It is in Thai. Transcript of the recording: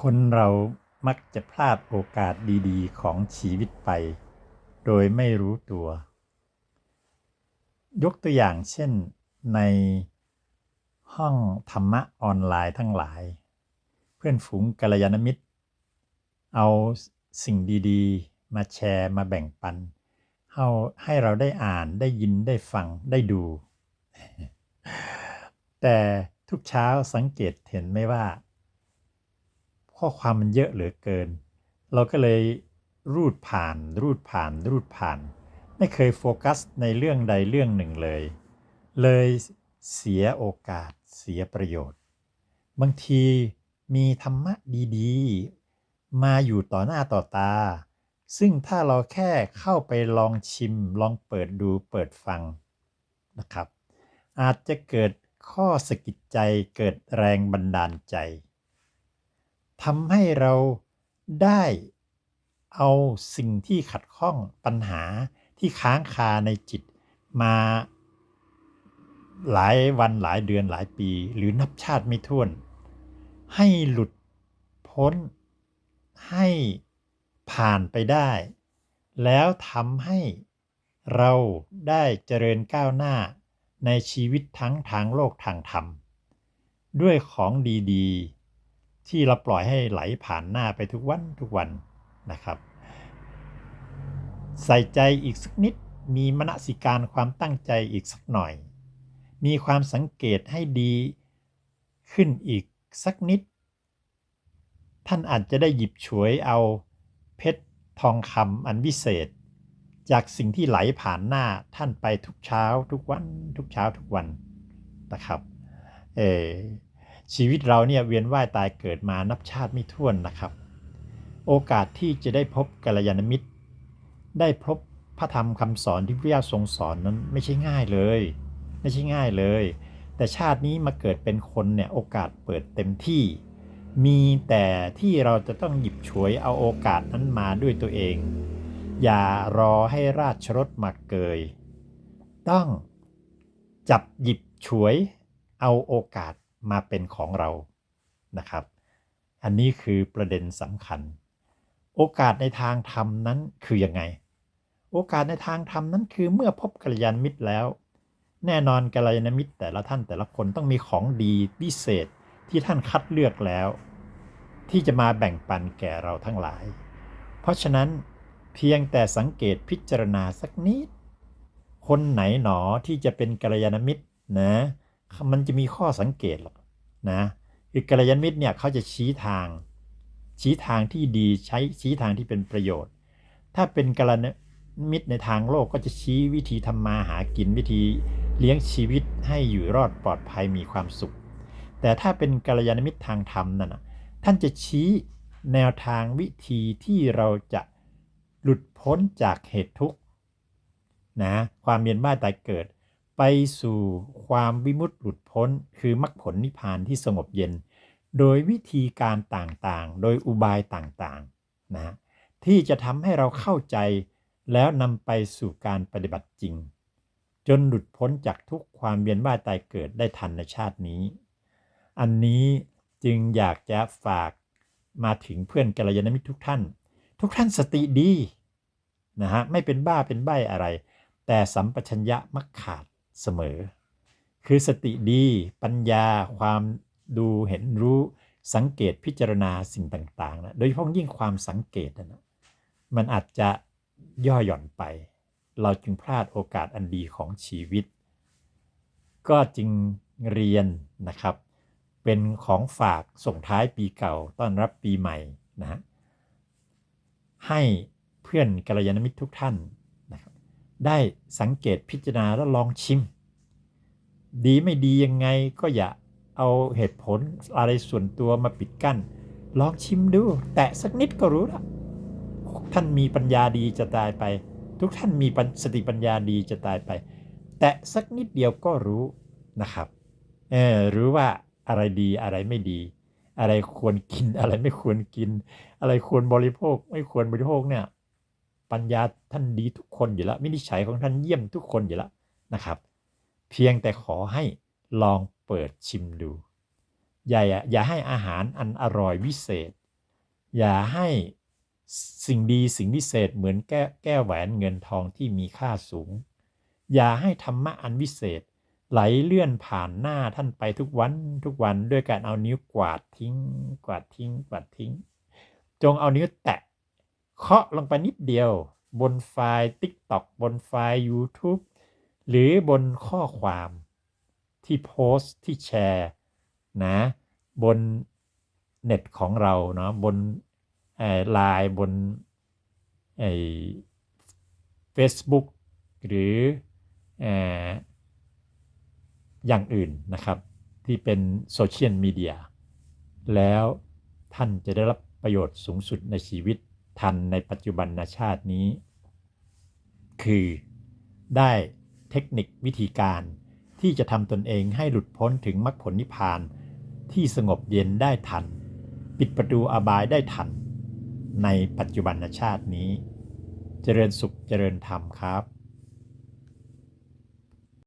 คนเรามักจะพลาดโอกาสดีๆ ของชีวิตไป โดยไม่รู้ตัว ยกตัวอย่างเช่นในห้องธรรมะออนไลน์ทั้งหลาย เพื่อนฝูงกัลยาณมิตร เอาสิ่งดีๆ มาแชร์มาแบ่งปันเอาให้เราได้อ่านได้ยินได้ฟังได้ดู แต่ทุกเช้าสังเกตเห็นไหมว่า ข้อความมันเยอะเหลือเกิน เราก็เลยรูดผ่าน รูดผ่าน รูดผ่าน ไม่เคยโฟกัสในเรื่องใดเรื่องหนึ่งเลย เลยเสียโอกาสเสียประโยชน์ บางทีมีธรรมะดีๆ มาอยู่ต่อหน้าต่อตา ซึ่งถ้าเราแค่เข้าไปลองชิม ลองเปิดดูเปิดฟังนะครับ อาจจะเกิดข้อสะกิดใจเกิดแรงบันดาลใจ ทำให้เราได้เอาสิ่งที่ขัดข้องปัญหาที่ค้างคาในจิตมาหลายวันหลายเดือนหลายปี หรือนับชาติไม่ถ้วน ให้หลุดพ้นให้ผ่านไปได้ แล้วทำให้เราได้เจริญก้าวหน้าในชีวิตทั้งทางโลกทางธรรม ด้วยของดี ๆ ที่เราปล่อยให้ไหลผ่านหน้าไปทุกวันทุกวันนะครับ ใส่ใจอีกสักนิดมีมณสิการความตั้งใจอีกสักหน่อย มีความสังเกตให้ดีขึ้นอีกสักนิด ท่านอาจจะได้หยิบฉวยเอาเพชรทองคำอันวิเศษ จากสิ่งที่ไหลผ่านหน้าท่านไปทุกเช้าทุกวันทุกเช้าทุกวันนะครับ เอ ชีวิตเราเนี่ยเวียนว่ายตายเกิดมานับชาติไม่ถ้วนนะครับ โอกาสที่จะได้พบกัลยาณมิตร ได้พบพระธรรมคำสอนที่พระเจ้าทรงสอนนั้นไม่ใช่ง่ายเลย ไม่ใช่ง่ายเลย แต่ชาตินี้มาเกิดเป็นคนเนี่ยโอกาสเปิดเต็มที่ มีแต่ที่เราจะต้องหยิบฉวยเอาโอกาสนั้นมาด้วยตัวเอง อย่ารอให้ราชรถมาเกย ต้องจับหยิบฉวยเอาโอกาส มาเป็นของเรานะครับ อันนี้คือประเด็นสำคัญ โอกาสในทางธรรมนั้นคือยังไง โอกาสในทางธรรมนั้นคือเมื่อพบกัลยาณมิตรแล้ว แน่นอนกัลยาณมิตรแต่ละท่านแต่ละคนต้องมีของดีพิเศษที่ท่านคัดเลือกแล้ว ที่จะมาแบ่งปันแก่เราทั้งหลาย เพราะฉะนั้นเพียงแต่สังเกตพิจารณาสักนิด คนไหนหนอที่จะเป็นกัลยาณมิตรนะ มันจะมีข้อสังเกตหรอกนะคือกัลยาณมิตรเนี่ยเขาจะชี้ทาง ชี้ทางที่ดีใช้ชี้ทางที่เป็นประโยชน์ ถ้าเป็นกัลยาณมิตรในทางโลกก็จะชี้วิธีทำมาหากินวิธีเลี้ยงชีวิตให้อยู่รอดปลอดภัยมีความสุข แต่ถ้าเป็นกัลยาณมิตรทางธรรมนั่นนะท่านจะชี้แนวทางวิธีที่เราจะหลุดพ้นจากเหตุทุกข์นะความเมียนบ้าตายเกิด ไปสู่ความวิมุตติหลุดพ้น คือมรรคผลนิพพานที่สงบเย็น โดยวิธีการต่างๆ โดยอุบายต่างๆนะที่จะทำให้เราเข้าใจแล้วนำไปสู่การปฏิบัติจริง จนหลุดพ้นจากทุกความเวียนว่ายตายเกิดได้ทันในชาตินี้ อันนี้จึงอยากจะฝากมาถึงเพื่อนกัลยาณมิตรทุกท่าน ทุกท่านสติดีนะฮะไม่เป็นบ้าเป็นใบ้อะไร แต่สัมปชัญญะมักขาด เสมอ คือสติดี ปัญญา ความดูเห็นรู้สังเกตพิจารณาสิ่งต่างๆนะโดยเฉพาะยิ่งความสังเกตนะมันอาจจะย่อหย่อนไป เราจึงพลาดโอกาสอันดีของชีวิต ก็จึงเรียนนะครับ เป็นของฝากส่งท้ายปีเก่าต้อนรับปีใหม่นะฮะให้เพื่อนกัลยาณมิตรทุกท่าน ได้สังเกตพิจารณาแล้วลองชิม ดีไม่ดียังไงก็อย่าเอาเหตุผลอะไรส่วนตัวมาปิดกั้น ลองชิมดู แตะสักนิดก็รู้ละท่านมีปัญญาดีจะตายไป ทุกท่านมีสติปัญญาดีจะตายไป แตะสักนิดเดียวก็รู้นะครับเออรู้ว่าอะไรดีอะไรไม่ดี อะไรควรกินอะไรไม่ควรกิน อะไรควรบริโภค ไม่ควรบริโภคเนี่ย ปัญญาท่านดีทุกคนอยู่แล้ววินิจฉัยของท่านเยี่ยมทุกคนอยู่แล้วนะครับ เพียงแต่ขอให้ลองเปิดชิมดู อย่าอย่าให้อาหารอันอร่อยวิเศษ อย่าให้สิ่งดีสิ่งพิเศษเหมือนแก้แก้แหวนเงินทองที่มีค่าสูง อย่าให้ธรรมะอันวิเศษ ไหลเลื่อนผ่านหน้าท่านไปทุกวันทุกวันด้วยการเอานิ้วกวาดทิ้ง กวาดทิ้ง กวาดทิ้ง จงเอานิ้วแตะ เคาะลงไปนิดเดียว บนไฟล์ TikTok บนไฟล์ YouTube หรือบนข้อความที่โพสต์ที่แชร์นะบนเน็ตของเราเนาะบนไลน์บนเฟซบุ๊กหรืออย่างอื่นนะครับ ที่เป็นโซเชียลมีเดียแล้วท่านจะได้รับประโยชน์สูงสุดในชีวิต ทันในปัจจุบันชาตินี้ คือได้เทคนิควิธีการที่จะทำตนเองให้หลุดพ้นถึงมรรคผลนิพพานที่สงบเย็นได้ทัน ปิดประตูอบายได้ทัน ในปัจจุบันชาตินี้ เจริญสุขเจริญธรรมครับ